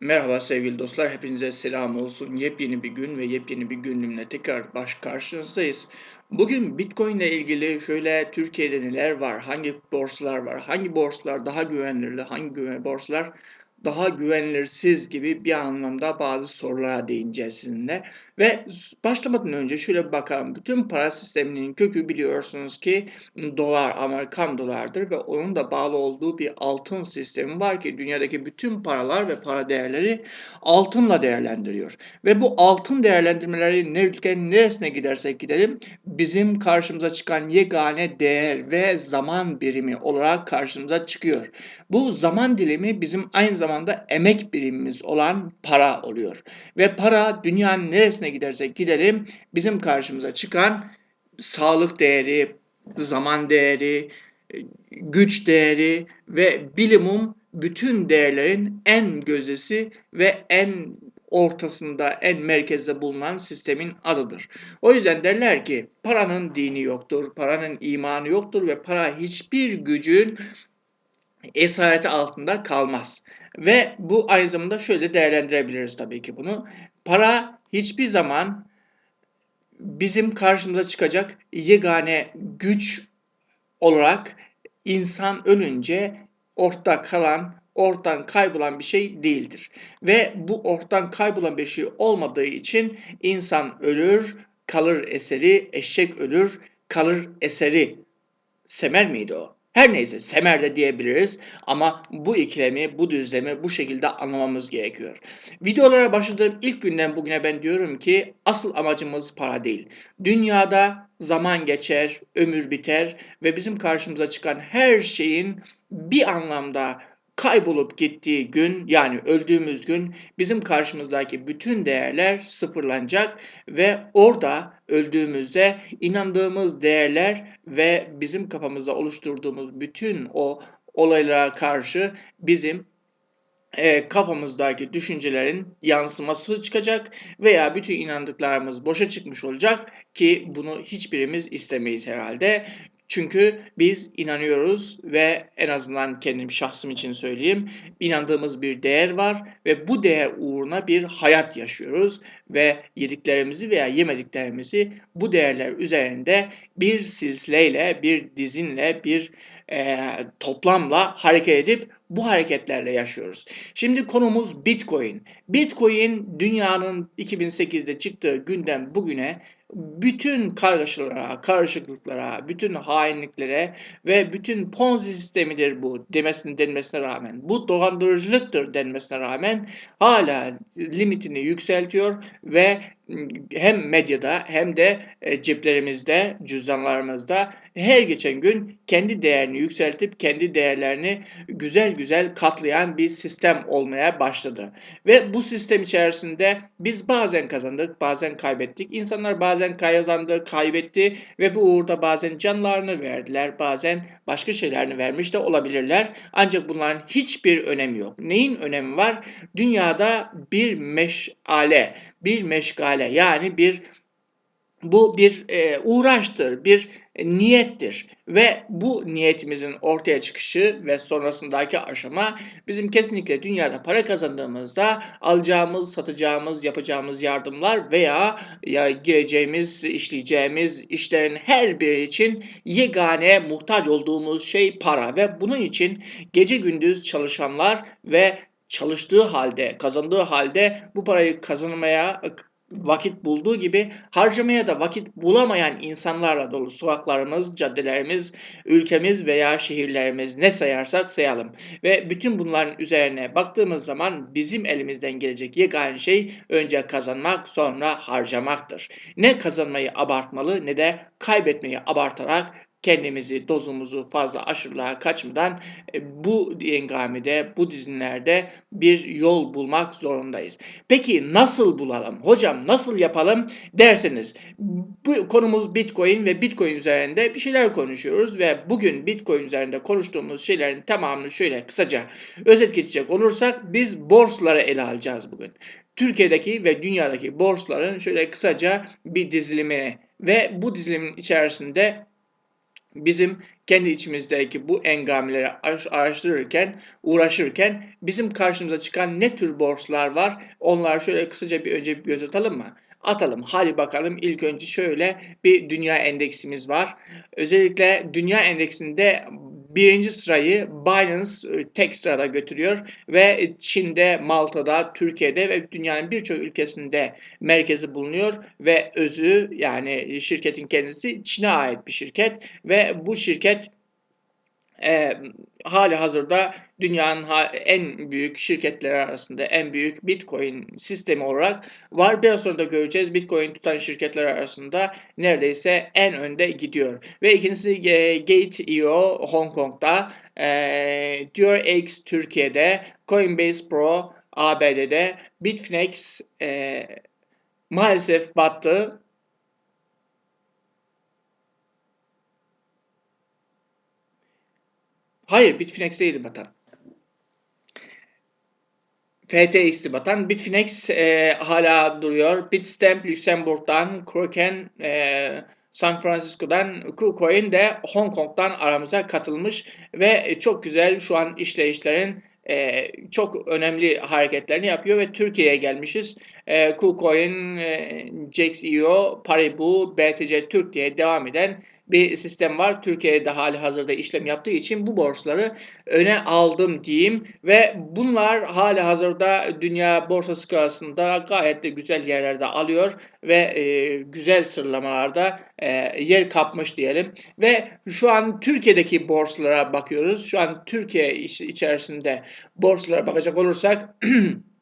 Merhaba sevgili dostlar, hepinize selam olsun. Yepyeni bir gün ve yepyeni bir günlüğümle tekrar baş karşınızdayız. Bugün Bitcoin ile ilgili şöyle Türkiye'de neler var, hangi borsalar var, hangi borsalar daha güvenilir, hangi güven borsalar daha güvenilirsiz gibi bir anlamda bazı sorulara değineceğiz sizinle. Ve başlamadan önce şöyle bakalım. Bütün para sisteminin kökü biliyorsunuz ki dolar, Amerikan dolardır ve onun da bağlı olduğu bir altın sistemi var ki dünyadaki bütün paralar ve para değerleri altınla değerlendiriyor. Ve bu altın değerlendirmeleri ne ülkenin neresine gidersek gidelim bizim karşımıza çıkan yegane değer ve zaman birimi olarak karşımıza çıkıyor. Bu zaman dilimi bizim aynı zamanda emek birimimiz olan para oluyor. Ve para dünyanın neresine gidersek gidelim bizim karşımıza çıkan sağlık değeri, zaman değeri, güç değeri ve bilimum bütün değerlerin en gözdesi ve en ortasında, en merkezde bulunan sistemin adıdır. O yüzden derler ki paranın dini yoktur, paranın imanı yoktur ve para hiçbir gücün esareti altında kalmaz. Ve bu aynı zamanda şöyle değerlendirebiliriz tabii ki bunu. Para hiçbir zaman bizim karşımıza çıkacak yegane güç olarak insan ölünce ortada kalan, ortadan kaybolan bir şey değildir. Ve bu ortadan kaybolan bir şey olmadığı için insan ölür, kalır eseri, eşek ölür, kalır eseri. Semer miydi o? Her neyse semer de diyebiliriz ama bu ikilemi, bu düzlemi bu şekilde anlamamız gerekiyor. Videolara başladığım ilk günden bugüne ben diyorum ki asıl amacımız para değil. Dünyada zaman geçer, ömür biter ve bizim karşımıza çıkan her şeyin bir anlamda kaybolup gittiği gün yani öldüğümüz gün bizim karşımızdaki bütün değerler sıfırlanacak ve orada öldüğümüzde inandığımız değerler ve bizim kafamızda oluşturduğumuz bütün o olaylara karşı bizim e, kafamızdaki düşüncelerin yansıması çıkacak veya bütün inandıklarımız boşa çıkmış olacak ki bunu hiçbirimiz istemeyiz herhalde. Çünkü biz inanıyoruz ve en azından kendim şahsım için söyleyeyim, inandığımız bir değer var ve bu değer uğruna bir hayat yaşıyoruz ve yediklerimizi veya yemediklerimizi bu değerler üzerinde bir silsileyle, bir dizinle, bir e, toplamla hareket edip bu hareketlerle yaşıyoruz. Şimdi konumuz Bitcoin. Bitcoin dünyanın 2008'de çıktığı günden bugüne bütün kargaşalara, karışıklıklara, bütün hainliklere ve bütün ponzi sistemidir bu demesine denmesine rağmen, bu dolandırıcılıktır denmesine rağmen hala limitini yükseltiyor ve hem medyada hem de e, ceplerimizde, cüzdanlarımızda her geçen gün kendi değerini yükseltip kendi değerlerini güzel güzel katlayan bir sistem olmaya başladı. Ve bu sistem içerisinde biz bazen kazandık, bazen kaybettik. İnsanlar bazen kazandı, kaybetti ve bu uğurda bazen canlarını verdiler, bazen başka şeylerini vermiş de olabilirler. Ancak bunların hiçbir önemi yok. Neyin önemi var? Dünyada bir meşale, bir meşgale yani bir bu bir e, uğraştır, bir niyettir. Ve bu niyetimizin ortaya çıkışı ve sonrasındaki aşama bizim kesinlikle dünyada para kazandığımızda alacağımız, satacağımız, yapacağımız yardımlar veya ya gireceğimiz, işleyeceğimiz işlerin her biri için yegane muhtaç olduğumuz şey para. Ve bunun için gece gündüz çalışanlar ve çalıştığı halde, kazandığı halde bu parayı kazanmaya vakit bulduğu gibi harcamaya da vakit bulamayan insanlarla dolu sokaklarımız, caddelerimiz, ülkemiz veya şehirlerimiz ne sayarsak sayalım. Ve bütün bunların üzerine baktığımız zaman bizim elimizden gelecek yegane şey önce kazanmak sonra harcamaktır. Ne kazanmayı abartmalı ne de kaybetmeyi abartarak kendimizi, dozumuzu fazla aşırılığa kaçmadan e, bu engamide, bu dizinlerde bir yol bulmak zorundayız. Peki nasıl bulalım? Hocam nasıl yapalım derseniz bu konumuz Bitcoin ve Bitcoin üzerinde bir şeyler konuşuyoruz ve bugün Bitcoin üzerinde konuştuğumuz şeylerin tamamını şöyle kısaca özet geçecek olursak biz borsaları ele alacağız bugün. Türkiye'deki ve dünyadaki borsaların şöyle kısaca bir dizilimini ve bu dizilimin içerisinde bizim kendi içimizdeki bu engameleri araştırırken, uğraşırken bizim karşımıza çıkan ne tür borçlar var? Onları şöyle kısaca bir önce bir göz atalım mı? Atalım. Hadi bakalım ilk önce şöyle bir dünya endeksimiz var. Özellikle dünya endeksinde birinci sırayı Binance e, tek sırada götürüyor ve Çin'de, Malta'da, Türkiye'de ve dünyanın birçok ülkesinde merkezi bulunuyor ve özü yani şirketin kendisi Çin'e ait bir şirket ve bu şirket e, hali hazırda dünyanın en büyük şirketleri arasında en büyük Bitcoin sistemi olarak var. Biraz sonra da göreceğiz. Bitcoin tutan şirketler arasında neredeyse en önde gidiyor. Ve ikincisi e, Gate.io Hong Kong'da, e, DuerX Türkiye'de, Coinbase Pro ABD'de, Bitfinex e, maalesef battı. Hayır, Bitfinex'teydi batan. FTX'ti batan. Bitfinex e, hala duruyor. Bitstamp Lüksemburg'dan, Kraken e, San Francisco'dan, KuCoin de Hong Kong'dan aramıza katılmış ve çok güzel şu an işleyişlerin e, çok önemli hareketlerini yapıyor ve Türkiye'ye gelmişiz. E, KuCoin, e, JaxEO, Paribu, BTC Türk diye devam eden bir sistem var. Türkiye'de hali hazırda işlem yaptığı için bu borçları öne aldım diyeyim ve bunlar hali hazırda dünya borsa skalasında gayet de güzel yerlerde alıyor ve e, güzel sıralamalarda e, yer kapmış diyelim. Ve şu an Türkiye'deki borsalara bakıyoruz. Şu an Türkiye içerisinde borsalara bakacak olursak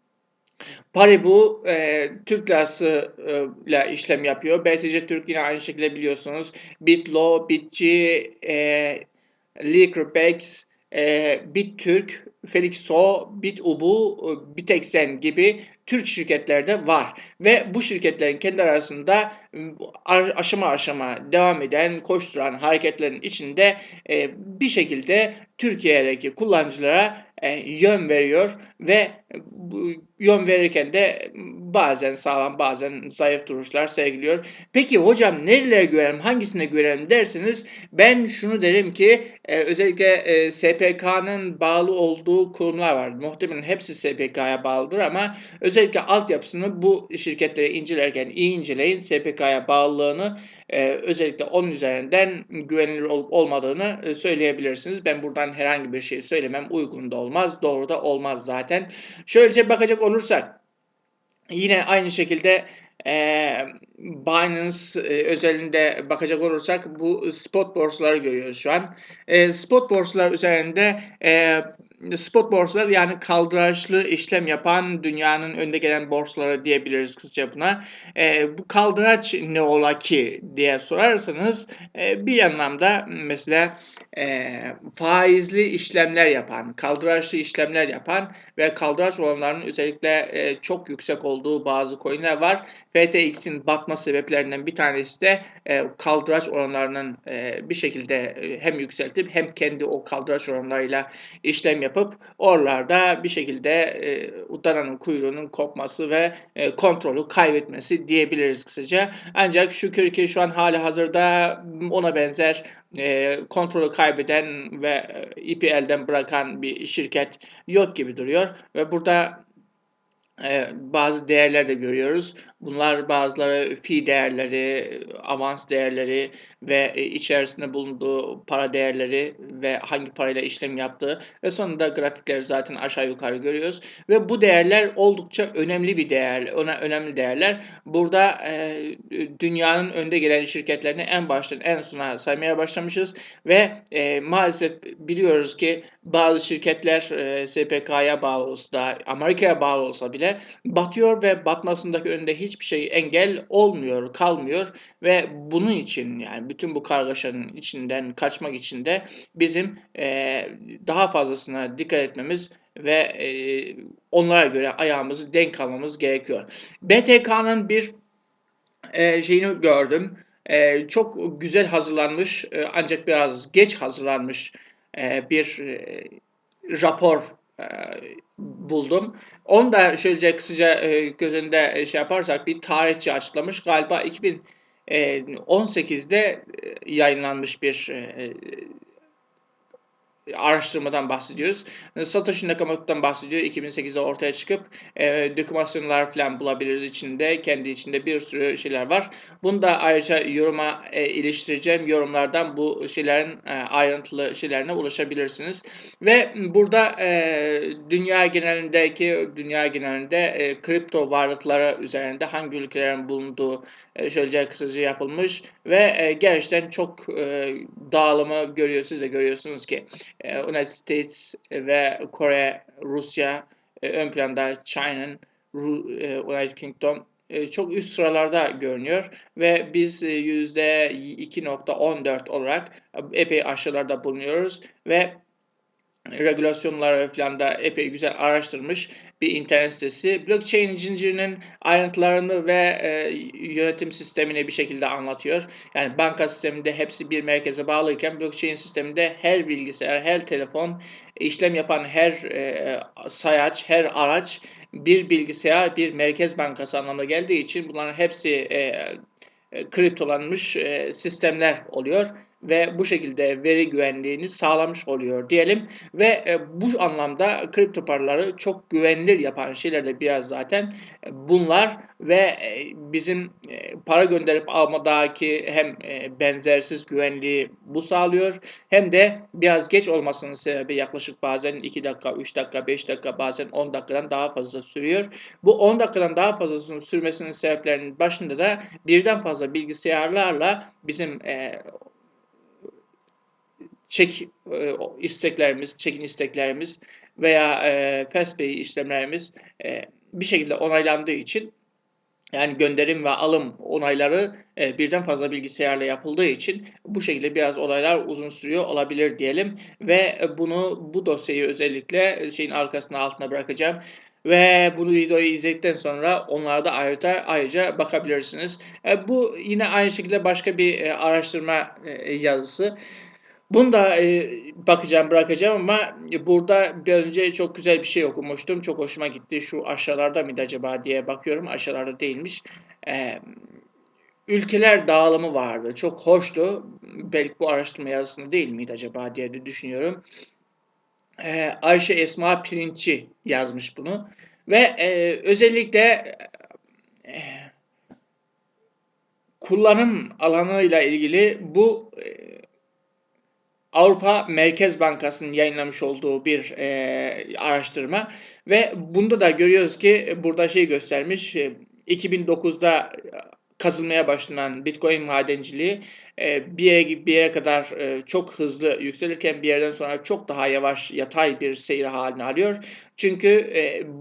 Paribu e, Türk lirası e, ile işlem yapıyor. BTC Türk yine aynı şekilde biliyorsunuz. Bitlo, Bitci, e, Liquorbex, e, BitTürk, Felixo, BitUbu, e, Bitexen gibi Türk şirketlerde var. Ve bu şirketlerin kendi arasında aşama aşama devam eden, koşturan hareketlerin içinde e, bir şekilde Türkiye'deki kullanıcılara e, yön veriyor ve yön verirken de bazen sağlam bazen zayıf duruşlar sergiliyor. Peki hocam nerelere güvenelim, hangisine güvenelim derseniz ben şunu derim ki e, özellikle e, SPK'nın bağlı olduğu kurumlar var. Muhtemelen hepsi SPK'ya bağlıdır ama özellikle altyapısını bu şirketleri incelerken iyi inceleyin. SPK'ya bağlılığını e, özellikle onun üzerinden güvenilir olup olmadığını e, söyleyebilirsiniz. Ben buradan herhangi bir şey söylemem uygun da olmaz, doğru da olmaz zaten. Şöylece bakacak olursak yine aynı şekilde e, Binance e, özelinde bakacak olursak bu spot borsaları görüyoruz şu an. E, spot borsalar üzerinde e, spot borsalar yani kaldıraçlı işlem yapan dünyanın önde gelen borsaları diyebiliriz kısaca buna. E, bu kaldıraç ne ola ki diye sorarsanız e, bir anlamda mesela e, faizli işlemler yapan, kaldıraçlı işlemler yapan ve kaldıraç oranlarının özellikle e, çok yüksek olduğu bazı coinler var. FTX'in batma sebeplerinden bir tanesi de e, kaldıraç oranlarının e, bir şekilde hem yükseltip hem kendi o kaldıraç oranlarıyla işlem yapıp oralarda bir şekilde e, dananın kuyruğunun kopması ve e, kontrolü kaybetmesi diyebiliriz kısaca. Ancak şükür ki şu an hali hazırda ona benzer e, kontrolü kaybeden ve e, ipi elden bırakan bir şirket yok gibi duruyor ve burada e, bazı değerler de görüyoruz. Bunlar bazıları fi değerleri, avans değerleri ve e, içerisinde bulunduğu para değerleri ve hangi parayla işlem yaptığı ve sonunda grafikleri zaten aşağı yukarı görüyoruz. Ve bu değerler oldukça önemli bir değer, ona önemli değerler. Burada e, dünyanın önde gelen şirketlerini en baştan en sona saymaya başlamışız ve e, maalesef biliyoruz ki bazı şirketler e, SPK'ya bağlı olsa da Amerika'ya bağlı olsa bile batıyor ve batmasındaki önünde hiç hiçbir şey engel olmuyor, kalmıyor ve bunun için yani bütün bu kargaşanın içinden kaçmak için de bizim e, daha fazlasına dikkat etmemiz ve e, onlara göre ayağımızı denk almamız gerekiyor. BTK'nın bir e, şeyini gördüm. E, çok güzel hazırlanmış e, ancak biraz geç hazırlanmış e, bir e, rapor buldum. Onu da şöylece kısaca e, göz önünde şey yaparsak bir tarihçi açıklamış. Galiba 2000 Eee, 18'de yayınlanmış bir e, araştırmadan bahsediyoruz. Satoshi Nakamoto'dan bahsediyor. 2008'de ortaya çıkıp e, dokümasyonlar falan bulabiliriz içinde. Kendi içinde bir sürü şeyler var. Bunu da ayrıca yoruma e, iliştireceğim. Yorumlardan bu şeylerin e, ayrıntılı şeylerine ulaşabilirsiniz. Ve burada e, dünya genelindeki dünya genelinde e, kripto varlıkları üzerinde hangi ülkelerin bulunduğu e, şöylece kısaca yapılmış ve e, gerçekten çok e, dağılımı görüyor, siz de görüyorsunuz ki United States ve Kore, Rusya e, ön planda, China, e, United Kingdom e, çok üst sıralarda görünüyor ve biz e, %2.14 olarak epey aşağılarda bulunuyoruz ve regülasyonları falan da epey güzel araştırmış bir internet sitesi. Blockchain zincirinin ayrıntılarını ve e, yönetim sistemini bir şekilde anlatıyor. Yani banka sisteminde hepsi bir merkeze bağlıyken blockchain sisteminde her bilgisayar, her telefon, işlem yapan her e, sayaç, her araç bir bilgisayar, bir merkez bankası anlamına geldiği için bunların hepsi e, e, kriptolanmış e, sistemler oluyor ve bu şekilde veri güvenliğini sağlamış oluyor diyelim ve e, bu anlamda kripto paraları çok güvenilir yapan şeyler de biraz zaten e, bunlar ve e, bizim para gönderip almadaki hem benzersiz güvenliği bu sağlıyor hem de biraz geç olmasının sebebi yaklaşık bazen 2 dakika, 3 dakika, 5 dakika bazen 10 dakikadan daha fazla sürüyor. Bu 10 dakikadan daha fazlasının sürmesinin sebeplerinin başında da birden fazla bilgisayarlarla bizim e, çek e, isteklerimiz, çekin isteklerimiz veya e, FastPay işlemlerimiz e, bir şekilde onaylandığı için yani gönderim ve alım onayları e, birden fazla bilgisayarla yapıldığı için bu şekilde biraz olaylar uzun sürüyor olabilir diyelim ve bunu bu dosyayı özellikle şeyin arkasına altına bırakacağım ve bunu videoyu izledikten sonra onlara da ayrıca, ayrıca bakabilirsiniz. E, bu yine aynı şekilde başka bir e, araştırma e, yazısı. Bunu da e, bakacağım, bırakacağım ama burada bir önce çok güzel bir şey okumuştum. Çok hoşuma gitti. Şu aşağılarda mıydı acaba diye bakıyorum. Aşağılarda değilmiş. E, ülkeler dağılımı vardı. Çok hoştu. Belki bu araştırma yazısında değil miydi acaba diye de düşünüyorum. E, Ayşe Esma Pirinççi yazmış bunu. Ve e, özellikle e, kullanım alanıyla ilgili bu e, Avrupa Merkez Bankası'nın yayınlamış olduğu bir e, araştırma ve bunda da görüyoruz ki burada şey göstermiş 2009'da e, kazılmaya başlanan Bitcoin madenciliği e, bir yere, bir yere kadar e, çok hızlı yükselirken bir yerden sonra çok daha yavaş yatay bir seyir haline alıyor. Çünkü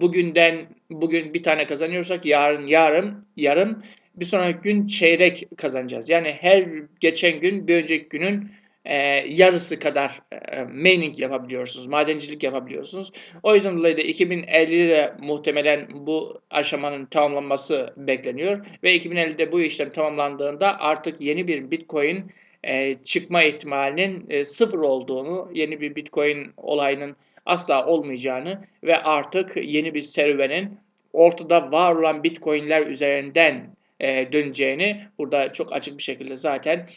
bugünden bugün bir tane kazanıyorsak yarın yarım yarım bir sonraki gün çeyrek kazanacağız. Yani her geçen gün bir önceki günün e, yarısı kadar e, mining yapabiliyorsunuz, madencilik yapabiliyorsunuz. O yüzden dolayı da 2050'de muhtemelen bu aşamanın tamamlanması bekleniyor ve 2050'de bu işlem tamamlandığında artık yeni bir Bitcoin e, çıkma ihtimalinin e, sıfır olduğunu, yeni bir Bitcoin olayının asla olmayacağını ve artık yeni bir serüvenin ortada var olan Bitcoin'ler üzerinden e, döneceğini burada çok açık bir şekilde zaten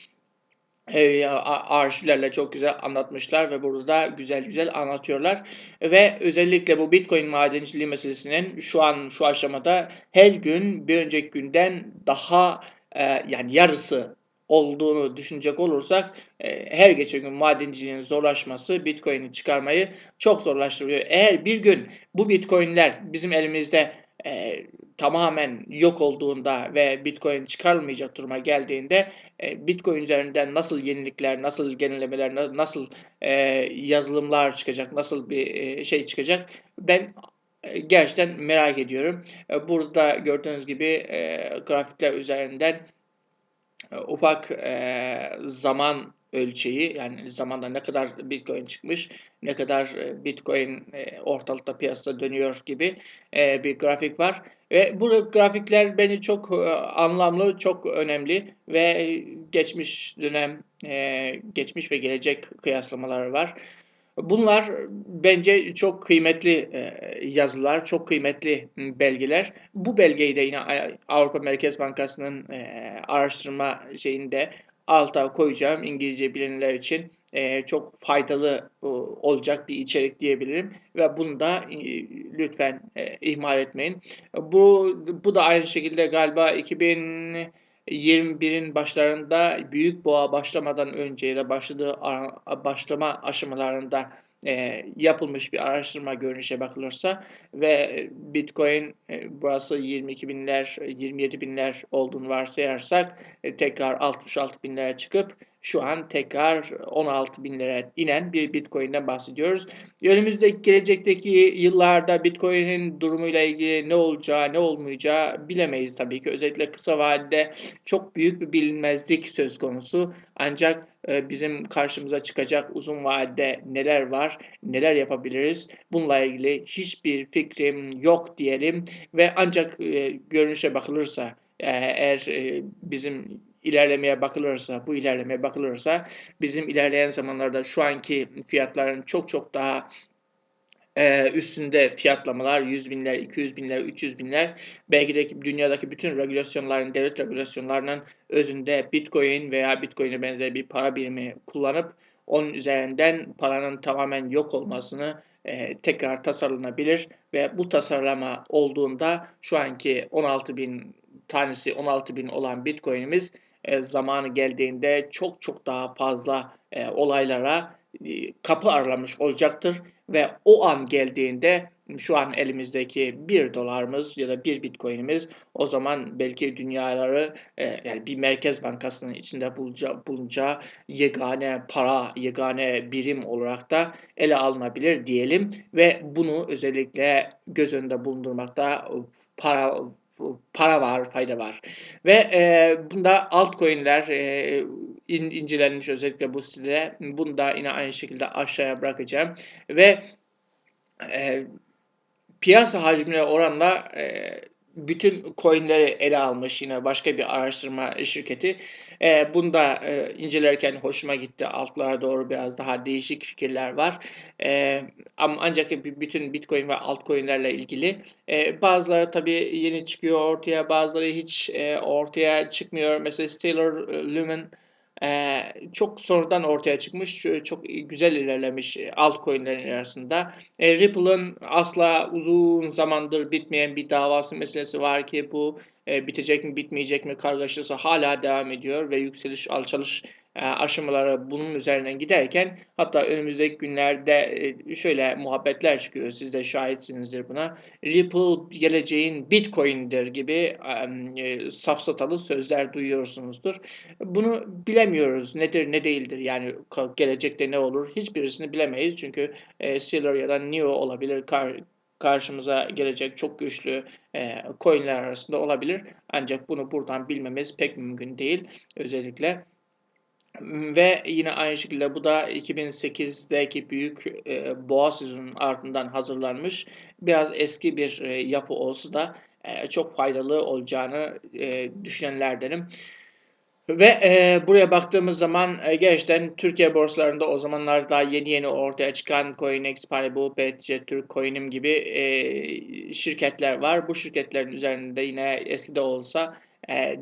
e, arşivlerle çok güzel anlatmışlar ve burada da güzel güzel anlatıyorlar. Ve özellikle bu Bitcoin madenciliği meselesinin şu an şu aşamada her gün bir önceki günden daha e, yani yarısı olduğunu düşünecek olursak e, her geçen gün madenciliğin zorlaşması Bitcoin'i çıkarmayı çok zorlaştırıyor. Eğer bir gün bu Bitcoin'ler bizim elimizde e, tamamen yok olduğunda ve Bitcoin çıkarılmayacak duruma geldiğinde Bitcoin üzerinden nasıl yenilikler, nasıl genellemeler, nasıl e, yazılımlar çıkacak, nasıl bir e, şey çıkacak ben gerçekten merak ediyorum. Burada gördüğünüz gibi e, grafikler üzerinden e, ufak e, zaman ölçeği yani zamanda ne kadar Bitcoin çıkmış, ne kadar Bitcoin e, ortalıkta piyasada dönüyor gibi e, bir grafik var. Ve bu grafikler beni çok anlamlı, çok önemli ve geçmiş dönem, geçmiş ve gelecek kıyaslamaları var. Bunlar bence çok kıymetli, eee, yazılar, çok kıymetli, belgeler. Bu belgeyi de yine Avrupa Merkez Bankası'nın, araştırma şeyinde alta koyacağım İngilizce bilenler için, eee, çok faydalı, uuu, olacak bir içerik diyebilirim ve bunu da, iii, lütfen, eee, ihmal etmeyin. Bu bu da aynı şekilde galiba 2021'in başlarında Büyük Boğa başlamadan önce ya da başladığı başlama aşamalarında, eee, yapılmış bir araştırma görünüşe bakılırsa ve Bitcoin, eee, burası 22.000'ler, 27.000'ler olduğunu varsayarsak, eee, tekrar 66.000'lere çıkıp şu an tekrar 16.000'lere inen bir Bitcoin'den bahsediyoruz. Önümüzdeki gelecekteki yıllarda Bitcoin'in durumuyla ilgili ne olacağı, ne olmayacağı bilemeyiz tabii ki. Özellikle kısa vadede çok büyük bir bilinmezlik söz konusu. Ancak, eee, bizim karşımıza çıkacak uzun vadede neler var, neler yapabiliriz? Bununla ilgili hiçbir fikrim yok diyelim ve ancak, eee, görünüşe bakılırsa, eee, eğer, bizim ilerlemeye bakılırsa, bu ilerlemeye bakılırsa bizim ilerleyen zamanlarda şu anki fiyatların çok çok daha, eee, üstünde fiyatlamalar 100.000'ler, 200.000'ler, 300.000'ler belki de dünyadaki bütün regülasyonların, devlet regülasyonlarının özünde Bitcoin veya Bitcoin'e benzer bir para birimi kullanıp onun üzerinden paranın tamamen yok olmasını, eee, tekrar tasarlanabilir ve bu tasarlama olduğunda şu anki 16.000 tanesi 16.000 olan Bitcoin'imiz, eee, zamanı geldiğinde çok çok daha fazla, eee, olaylara, iii, kapı aralamış olacaktır. Ve o an geldiğinde şu an elimizdeki $1'mız ya da 1 Bitcoin'imiz o zaman belki dünyaları, eee, yani bir merkez bankasının içinde bulacağı bulunacağı yegane para, yegane birim olarak da ele alınabilir diyelim. Ve bunu özellikle göz önünde bulundurmakta para para var, fayda var ve, eee, bunda altcoin'ler, in incelenmiş özellikle bu sitede. Bunu da yine aynı şekilde aşağıya bırakacağım ve, eee, piyasa hacmine oranla, eee, bütün coin'leri ele almış yine başka bir araştırma şirketi. Eee, bunu da, eee, incelerken hoşuma gitti. Altlara doğru biraz daha değişik fikirler var. Eee, ama ancak bütün Bitcoin ve altcoin'lerle ilgili. Eee, bazıları tabii yeni çıkıyor ortaya, bazıları hiç, eee, ortaya çıkmıyor. Mesela Stellar Lumen, çok sonradan ortaya çıkmış, çok güzel ilerlemiş altcoin'lerin arasında. Eee, Ripple'ın asla uzun zamandır bitmeyen bir davası meselesi var ki bu, bitecek mi, bitmeyecek mi kargaşası hâlâ devam ediyor ve yükseliş, alçalış, eee, aşamaları bunun üzerinden giderken hatta önümüzdeki günlerde, eee, şöyle muhabbetler çıkıyor, siz de şahitsinizdir buna. Ripple geleceğin Bitcoin'dir gibi, eee, safsatalı sözler duyuyorsunuzdur. Bunu bilemiyoruz. Nedir, ne değildir? Yani gelecekte ne olur? Hiçbirisini bilemeyiz. Çünkü, Stellar ya da NEO olabilir. Kar karşımıza gelecek çok güçlü, eee, coin'ler arasında olabilir. Ancak bunu buradan bilmemiz pek mümkün değil özellikle. Ve yine aynı şekilde bu da 2008'deki büyük, eee, boğa sezonunun ardından hazırlanmış biraz eski bir, eee, yapı olsa da, eee, çok faydalı olacağını, eee, düşünenlerdenim. Ve, eee, buraya baktığımız zaman, eee, gerçekten Türkiye borsalarında o zamanlar daha yeni yeni ortaya çıkan CoinExpial'e, BTC Türk Coin'im gibi, eee, şirketler var. Bu şirketlerin üzerinde yine eski de olsa,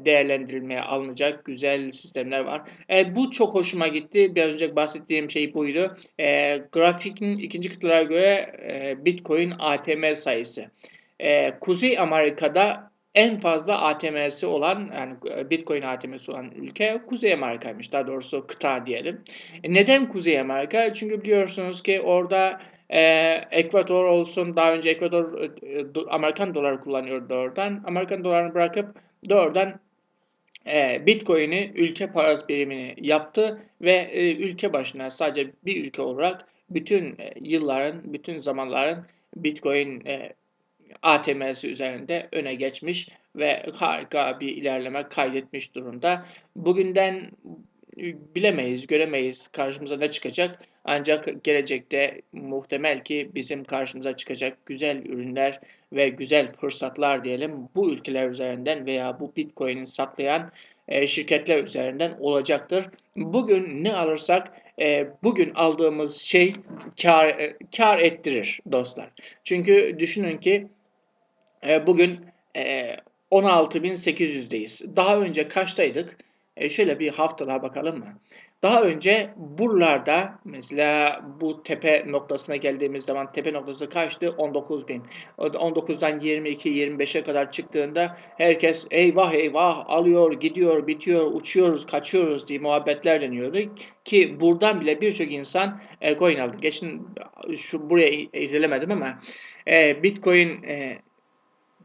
değerlendirilmeye alınacak güzel sistemler var. Eee, bu çok hoşuma gitti. Biraz önce bahsettiğim şey buydu. Eee, grafiğin 2'nci kıtalara göre, eee, Bitcoin ATM sayısı. Eee, Kuzey Amerika'da en fazla ATM'si olan, yani, eee, Bitcoin ATM'si olan ülke Kuzey Amerika'ymış. Daha doğrusu kıta diyelim. E, neden Kuzey Amerika? Çünkü biliyorsunuz ki orada, eee, Ekvador olsun, daha önce Ekvador, eee, do Amerikan doları kullanıyordu doğrudan. Amerikan dolarını bırakıp doğrudan, eee, Bitcoin'i ülke parası birimini yaptı ve, eee, ülke başına sadece bir ülke olarak bütün, eee, yılların, bütün zamanların Bitcoin, eee, ATM'si üzerinde öne geçmiş ve harika bir ilerleme kaydetmiş durumda. Bugünden bilemeyiz, göremeyiz karşımıza ne çıkacak ancak gelecekte muhtemel ki bizim karşımıza çıkacak güzel ürünler ve güzel fırsatlar diyelim bu ülkeler üzerinden veya bu Bitcoin'i saklayan, eee, şirketler üzerinden olacaktır. Bugün ne alırsak e, bugün aldığımız şey kar, e, kar ettirir dostlar. Çünkü düşünün ki e, bugün e, 16.800'deyiz. Daha önce kaçtaydık? E, şöyle bir haftalığa bakalım mı? Daha önce buralarda mesela bu tepe noktasına geldiğimiz zaman tepe noktası kaçtı? 19.000. 19'dan 22-25'e kadar çıktığında herkes eyvah eyvah alıyor, gidiyor, bitiyor, uçuyoruz, kaçıyoruz diye muhabbetler deniyordu. Ki buradan bile birçok insan e, coin aldı. Geçin şu buraya irdelemedim ama e, Bitcoin e,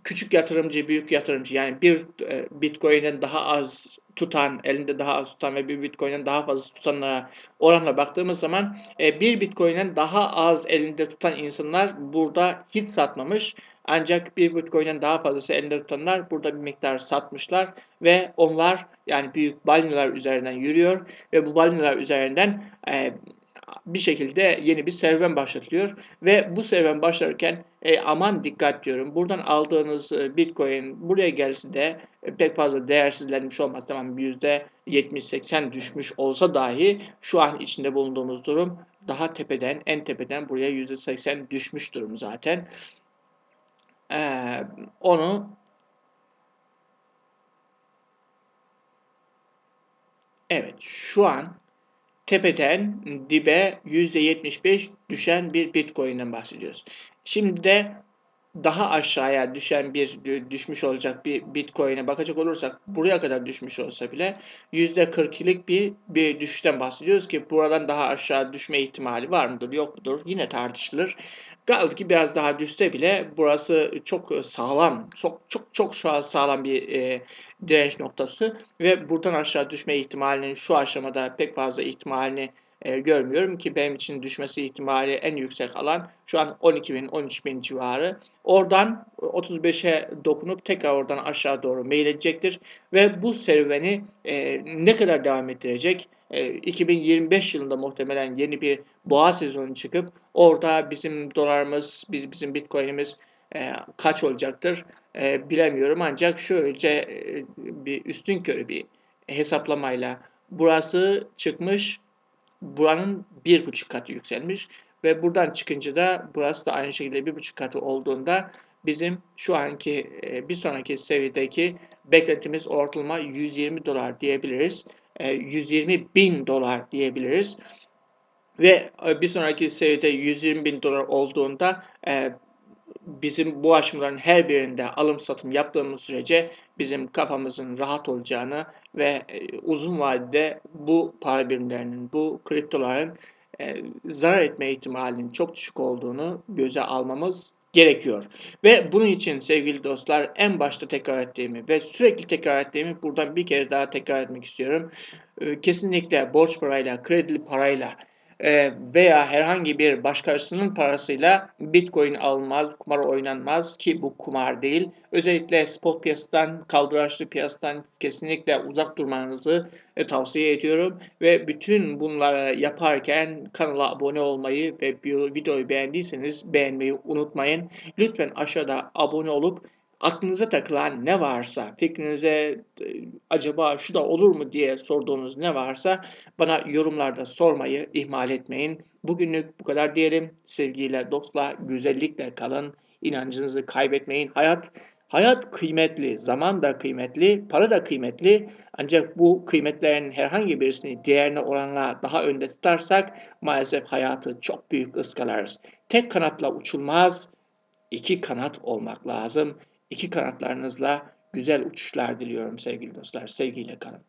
küçük yatırımcı, büyük yatırımcı yani bir e, Bitcoin'den daha az tutan, elinde daha az tutan ve bir Bitcoin'den daha fazla tutanlara oranla baktığımız zaman e, bir Bitcoin'den daha az elinde tutan insanlar burada hiç satmamış. Ancak bir Bitcoin'den daha fazlası elinde tutanlar burada bir miktar satmışlar ve onlar yani büyük balinalar üzerinden yürüyor ve bu balinalar üzerinden e, bir şekilde yeni bir serüven başlatılıyor ve bu serüven başlarken e, aman dikkat diyorum. Buradan aldığınız e, Bitcoin buraya gelse de e, pek fazla değersizlenmiş olmaz. Tamam %70-80 düşmüş olsa dahi şu an içinde bulunduğumuz durum daha tepeden, en tepeden buraya %80 düşmüş durum zaten. Ee, onu Evet, şu an tepeden dibe %75 düşen bir Bitcoin'den bahsediyoruz. Şimdi de daha aşağıya düşen bir düşmüş olacak bir Bitcoin'e bakacak olursak buraya kadar düşmüş olsa bile %42'lik bir bir düşüşten bahsediyoruz ki buradan daha aşağı düşme ihtimali var mıdır yok mudur yine tartışılır. Kaldı ki biraz daha düşse bile burası çok sağlam, çok çok çok sağlam bir e, direnç noktası ve buradan aşağı düşme ihtimalinin şu aşamada pek fazla ihtimalini e, görmüyorum ki benim için düşmesi ihtimali en yüksek alan şu an 12.000 13.000 civarı. Oradan 35'e dokunup tekrar oradan aşağı doğru meyledecektir ve bu serüveni e, ne kadar devam ettirecek? E, 2025 yılında muhtemelen yeni bir boğa sezonu çıkıp orada bizim dolarımız, biz, bizim bitcoin'imiz e, kaç olacaktır e, bilemiyorum ancak şöylece e, bir üstün körü bir hesaplamayla burası çıkmış buranın bir buçuk katı yükselmiş ve buradan çıkınca da burası da aynı şekilde bir buçuk katı olduğunda bizim şu anki e, bir sonraki seviyedeki beklentimiz ortalama 120 dolar diyebiliriz. 120 e, bin dolar diyebiliriz. Ve e, bir sonraki seviyede 120 bin dolar olduğunda bizim bu aşamaların her birinde alım satım yaptığımız sürece bizim kafamızın rahat olacağını ve e, uzun vadede bu para birimlerinin, bu kriptoların e, zarar etme ihtimalinin çok düşük olduğunu göze almamız gerekiyor. Ve bunun için sevgili dostlar en başta tekrar ettiğimi ve sürekli tekrar ettiğimi buradan bir kere daha tekrar etmek istiyorum. E, kesinlikle borç parayla, kredili parayla veya herhangi bir başkasının parasıyla Bitcoin alınmaz, kumar oynanmaz ki bu kumar değil. Özellikle spot piyasadan, kaldıraçlı piyasadan kesinlikle uzak durmanızı e, tavsiye ediyorum. Ve bütün bunları yaparken kanala abone olmayı ve videoyu beğendiyseniz beğenmeyi unutmayın. Lütfen aşağıda abone olup aklınıza takılan ne varsa, fikrinize e, acaba şu da olur mu diye sorduğunuz ne varsa bana yorumlarda sormayı ihmal etmeyin. Bugünlük bu kadar diyelim. Sevgiyle, dostla, güzellikle kalın. İnancınızı kaybetmeyin. Hayat hayat kıymetli, zaman da kıymetli, para da kıymetli. Ancak bu kıymetlerin herhangi birisini diğerine oranla daha önde tutarsak maalesef hayatı çok büyük ıskalarız. Tek kanatla uçulmaz, iki kanat olmak lazım. İki kanatlarınızla güzel uçuşlar diliyorum sevgili dostlar. Sevgiyle kalın.